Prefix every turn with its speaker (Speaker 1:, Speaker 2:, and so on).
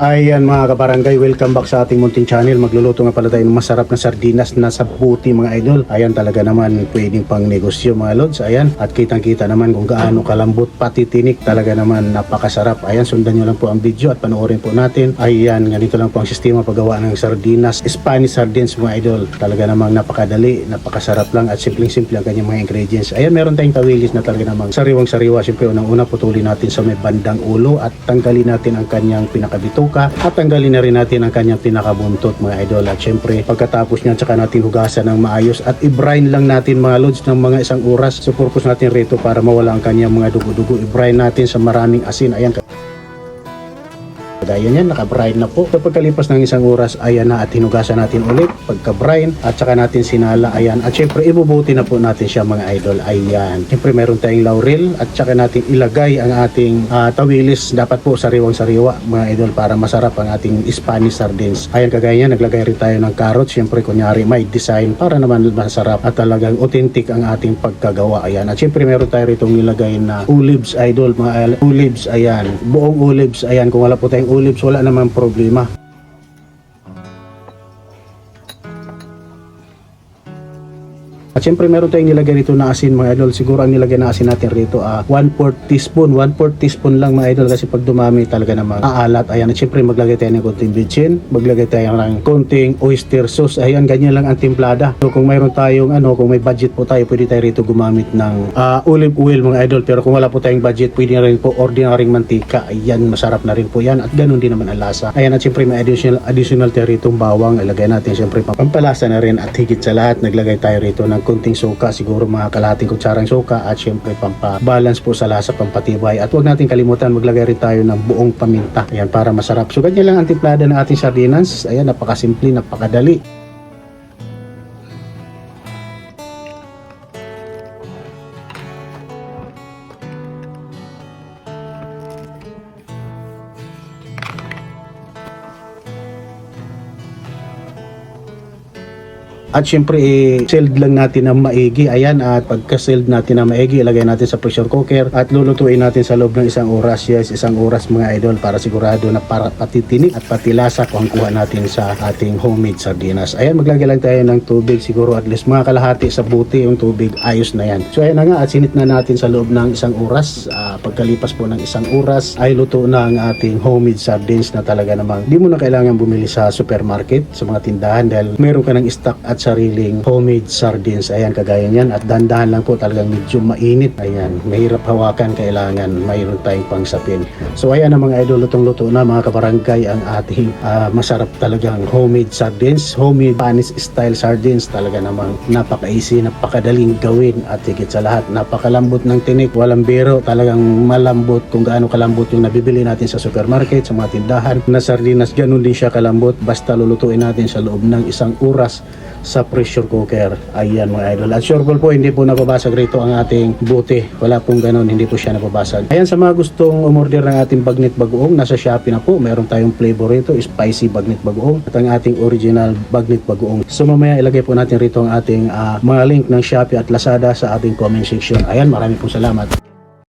Speaker 1: Ayan mga kabarangay, welcome back sa ating munting channel. Magluluto nga pala tayo ng masarap na sardinas na sa buti mga idol. Ayan talaga naman pwedeng pang negosyo mga lods. Ayan at kitang kita naman kung gaano kalambot pati tinik talaga naman napakasarap. Ayan sundan nyo lang po ang video at panoorin po natin. Ayan ganito lang po ang sistema paggawa ng sardinas. Spanish sardines mga idol. Talaga namang napakadali, napakasarap lang at simpleng-simple ang kanyang mga ingredients. Ayan meron tayong tawilis na talaga namang sariwang-sariwa. Siyempre unang-una putulin natin sa may bandang ulo at tanggalin natin ang kanyang pinakabituka at tanggalin na rin natin ang kanyang pinakabuntot mga idol. At syempre pagkatapos niyan tsaka natin hugasan ng maayos at i-brine lang natin mga lods ng mga isang oras. So purpose natin rito para mawala ang kanyang mga dugo-dugo. I-brine natin sa maraming asin. Ayan Kagaya niyan, naka-brine na po. So pagkalipas ng isang oras, ayan na at hinugasan natin ulit. Pagka-brine at saka natin sinala, ayan. At syempre, ibubuti na po natin siya mga idol. Ayan. Syempre, meron tayong laurel at saka natin ilagay ang ating ah, tawilis. Dapat po sariwang-sariwa mga idol para masarap ang ating Spanish sardines. Ayan, kagaya niyan, naglagay rin tayo ng carrots. Syempre, kunyari, may design para naman masarap at talagang authentic ang ating pagkagawa. Ayan. At syempre, meron tayo rito nilagay na olives idol. Mga olives, ayan. Buong olives, ayan. Kung wala po tayong olives, wala naman problema. At syempre meron tayong nilagay rito na asin mga idol. Siguro ang nilagay na asin natin rito ah 1/4 teaspoon. 1/4 teaspoon lang mga idol kasi pag dumami talaga naman aalat. Ayan at syempre maglagay tayo ng konting bitchin. Maglagay tayo ng konting oyster sauce. Ayan ganyan lang ang timplada. So kung mayroon tayong ano kung may budget po tayo pwede tayo rito gumamit ng ah, olive oil mga idol. Pero kung wala po tayong budget pwede na rin po ordinaryong mantika. Ayan masarap na rin po yan at ganun din naman ang lasa. Ayan at syempre may additional, additional tayo rito bawang. Ilagay natin syempre pampalasa na rin at higit sa lahat naglagay tayo rito ng konting suka, siguro mga kalahating kutsarang suka at syempre pampabalance po sa lasa, pampatibay. At huwag natin kalimutan maglagay rin tayo ng buong paminta. Ayan, para masarap. So ganyan lang ang timplada ng ating sardinas. Ayan, napakasimple, napakadali. At syempre, i-seld lang natin ng maigi. Ayan, at pagka-seld natin ng maigi, ilagay natin sa pressure cooker at lulutuin natin sa loob ng isang oras. Yes, isang oras mga idol para sigurado na para patitinik at patilasa kung kuha natin sa ating homemade sardinas. Ayan, maglagay lang tayo ng tubig. Siguro at least mga kalahati sa buti yung tubig. Ayos na yan. So ayan na nga, at sinit na natin sa loob ng isang oras. Ah, pagkalipas po ng isang oras, ay luto na ang ating homemade sardines na talaga namang di mo na kailangan bumili sa supermarket, sa mga tindahan dahil meron ka ng stock at sariling homemade sardines. Ayan, kagaya niyan. At dandahan lang po talagang medyo mainit. Ayan, mahirap hawakan. Kailangan mayroon tayong pangsapin. So ayan ang mga idol, lutong-luto na mga kabarangay ang ating ah, masarap talagang homemade sardines. Homemade Spanish style sardines. Talaga namang napaka-easy, napakadaling gawin. At higit sa lahat, napakalambot ng tinik. Walang biro. Talagang malambot kung gaano kalambot yung nabibili natin sa supermarket, sa mga tindahan na sardinas. Ganun din siya kalambot. Basta lulutuin natin sa loob ng isang oras sa pressure cooker. Ayan mga idol. At sure po, hindi po nababasag rito ang ating buti. Wala pong ganun, hindi po siya nababasag. Ayan sa mga gustong umorder ng ating bagnet bagoong, nasa Shopee na po. Meron tayong flavor rito, spicy bagnet bagoong at ang ating original bagnet bagoong. So mamaya ilagay po natin rito ang ating ah, mga link ng Shopee at Lazada sa ating comment section. Ayan, maraming po salamat.